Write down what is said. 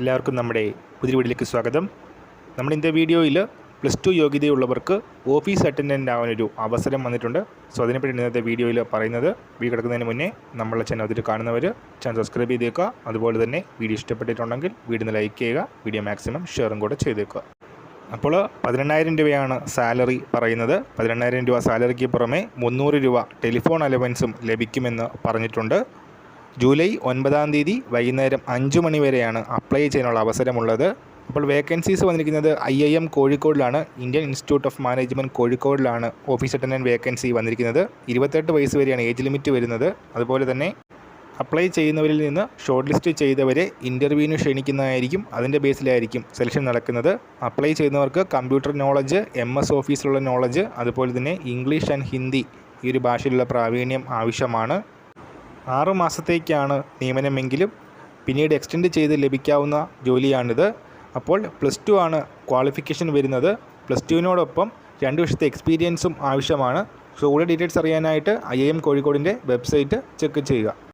എല്ലാവർക്കും നമ്മുടെ പുതിയ വീഡിയോയിലേക്ക് സ്വാഗതം. നമ്മൾ ഇന്നത്തെ വീഡിയോയിൽ പ്ലസ് ടു യോഗ്യതയുള്ളവർക്ക് ഓഫീസ് അറ്റൻഡന്റ് ആവാനൊരു അവസരം വന്നിട്ടുണ്ട്. സോ അതിനെപ്പറ്റി ഇന്നത്തെ വീഡിയോയിൽ പറയുന്നത് വീ കിടക്കുന്നതിന് മുന്നേ നമ്മളെ ചാനൽ അതിൽ കാണുന്നവർ ചാനൽ സബ്സ്ക്രൈബ് ചെയ്തേക്കുക. അതുപോലെ തന്നെ വീഡിയോ ഇഷ്ടപ്പെട്ടിട്ടുണ്ടെങ്കിൽ വീഡിയോ ലൈക്ക് ചെയ്യുക വീഡിയോ മാക്സിമം ഷെയറും കൂടെ ചെയ്തേക്കുക. അപ്പോൾ പതിനെണ്ണായിരം രൂപയാണ് സാലറി പറയുന്നത്. പതിനെണ്ണായിരം രൂപ സാലറിക്ക് പുറമെ മുന്നൂറ് രൂപ ടെലിഫോൺ അലവൻസും ലഭിക്കുമെന്ന് പറഞ്ഞിട്ടുണ്ട്. ജൂലൈ ഒൻപതാം തീയതി വൈകുന്നേരം അഞ്ച് മണി വരെയാണ് അപ്ലൈ ചെയ്യാനുള്ള അവസരമുള്ളത്. അപ്പോൾ വേക്കൻസീസ് വന്നിരിക്കുന്നത് ഐ ഐ എം കോഴിക്കോടിലാണ്. ഇന്ത്യൻ ഇൻസ്റ്റിറ്റ്യൂട്ട് ഓഫ് മാനേജ്മെന്റ് കോഴിക്കോടിലാണ് ഓഫീസ് അറ്റൻഡന്റ് വേക്കൻസി വന്നിരിക്കുന്നത്. ഇരുപത്തെട്ട് വയസ്സ് വരെയാണ് ഏജ് ലിമിറ്റ് വരുന്നത്. അതുപോലെ തന്നെ അപ്ലൈ ചെയ്യുന്നവരിൽ നിന്ന് ഷോർട്ട് ലിസ്റ്റ് ചെയ്തവരെ ഇന്റർവ്യൂവിന് ക്ഷണിക്കുന്നതായിരിക്കും അതിന്റെ ബേസിലായിരിക്കും സെലക്ഷൻ നടക്കുന്നത്. അപ്ലൈ ചെയ്യുന്നവർക്ക് കമ്പ്യൂട്ടർ നോളജ് എം എസ് ഓഫീസിലുള്ള നോളജ് അതുപോലെ തന്നെ ഇംഗ്ലീഷ് ആൻഡ് ഹിന്ദി ഈ ഒരു ഭാഷയിലുള്ള പ്രാവീണ്യം ആവശ്യമാണ്. ആറു മാസത്തേക്കാണ് നിയമനമെങ്കിലും പിന്നീട് എക്സ്റ്റെൻഡ് ചെയ്ത് ലഭിക്കാവുന്ന ജോലിയാണിത്. അപ്പോൾ പ്ലസ് ടു ആണ് ക്വാളിഫിക്കേഷൻ വരുന്നത്. പ്ലസ് ടുവിനോടൊപ്പം രണ്ട് വർഷത്തെ എക്സ്പീരിയൻസും ആവശ്യമാണ്. സോ കൂടുതൽ ഡീറ്റെയിൽസ് അറിയാനായിട്ട് ഐ എം കോഴിക്കോടിന്റെ വെബ്സൈറ്റ് ചെക്ക് ചെയ്യുക.